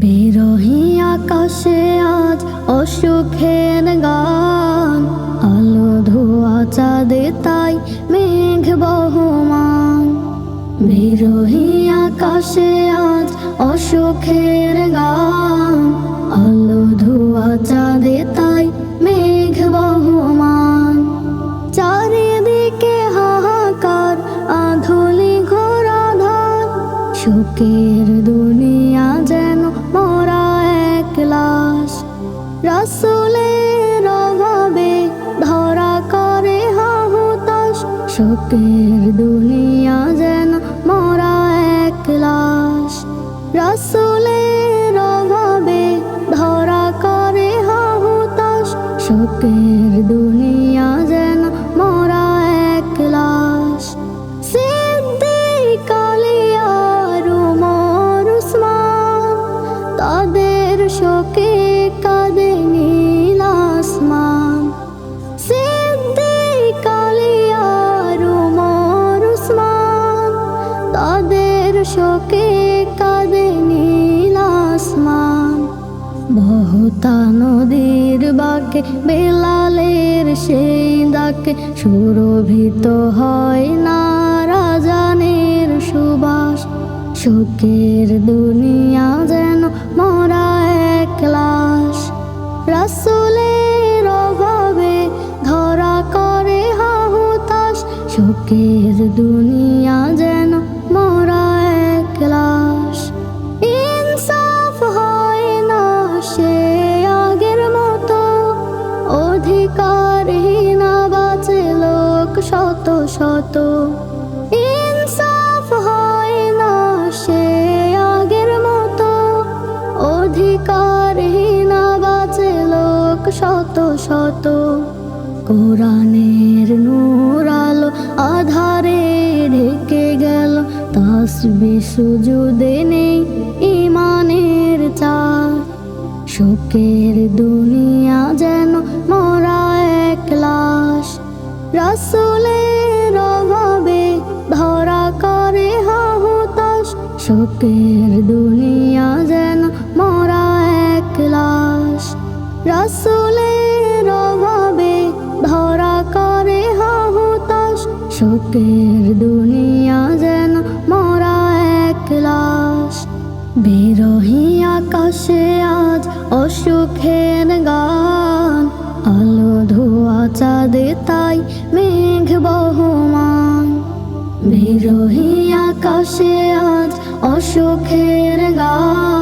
বিরোহী আকাশে আজ অসুখের গান। আলো ধোয়া চাঁদে তাই মেঘ বহমান। বিরোহী আকাশে আজ অসুখের গান। আলো ধোয়া চাঁদে তাই মেঘ বহমান। চারিদিকে হাহাকার আধুলি ঘোরাধার। শোকের দুনিয়া রাসুলের অভাবে ধরা করে হাহুতাস শোকের দুনিয়া যেন মরা এক লাশ। রাসুলের অভাবে ধরা করে হাহুতাস শোকের দুনিয়া তাদের শোকে কাঁদে নীল আসমান। বহুতা নদীর বাকে, বেলালের সেই ডাকে, সুরভিত হয় না রাজানের সুবাস। শোকের দুনিয়া যেন মরা এক লাশ। রাসুলের অভাবে ধরা করে হাহুতাস শোকের দুনিয়া যেন এক লাশ ইনসাফ হয় না, সে আগের মতো। অধিকারহীনা বাঁচে লোক শত শত। ইনসাফ হয় না, সে আগের মতো। অধিকারহীনা বাঁচে লোক শত শত। কোরআনের নূর আলো আধারে ঢেকে তাসবি সুজুদে নেই ইমানের চার শোকের দুনিয়া যেন মরা এক লাশ। রাসুলের অভাবে ধরা করে হাহুতাস শোকের দুনিয়া যেন মরা এক লাশ। রাসুলের অভাবে ধরা করে হাহুতাস শোকের দুনিয়া বিরোহী আকাশে আজ অসুখের গান। আলো, ধোয়া, চাঁদে তাই মেঘ বহমান। বিরোহী আকাশে আজ অসুখের গান।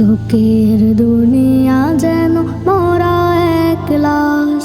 চোখের দুনিয়া যেন মরা এক লাশ।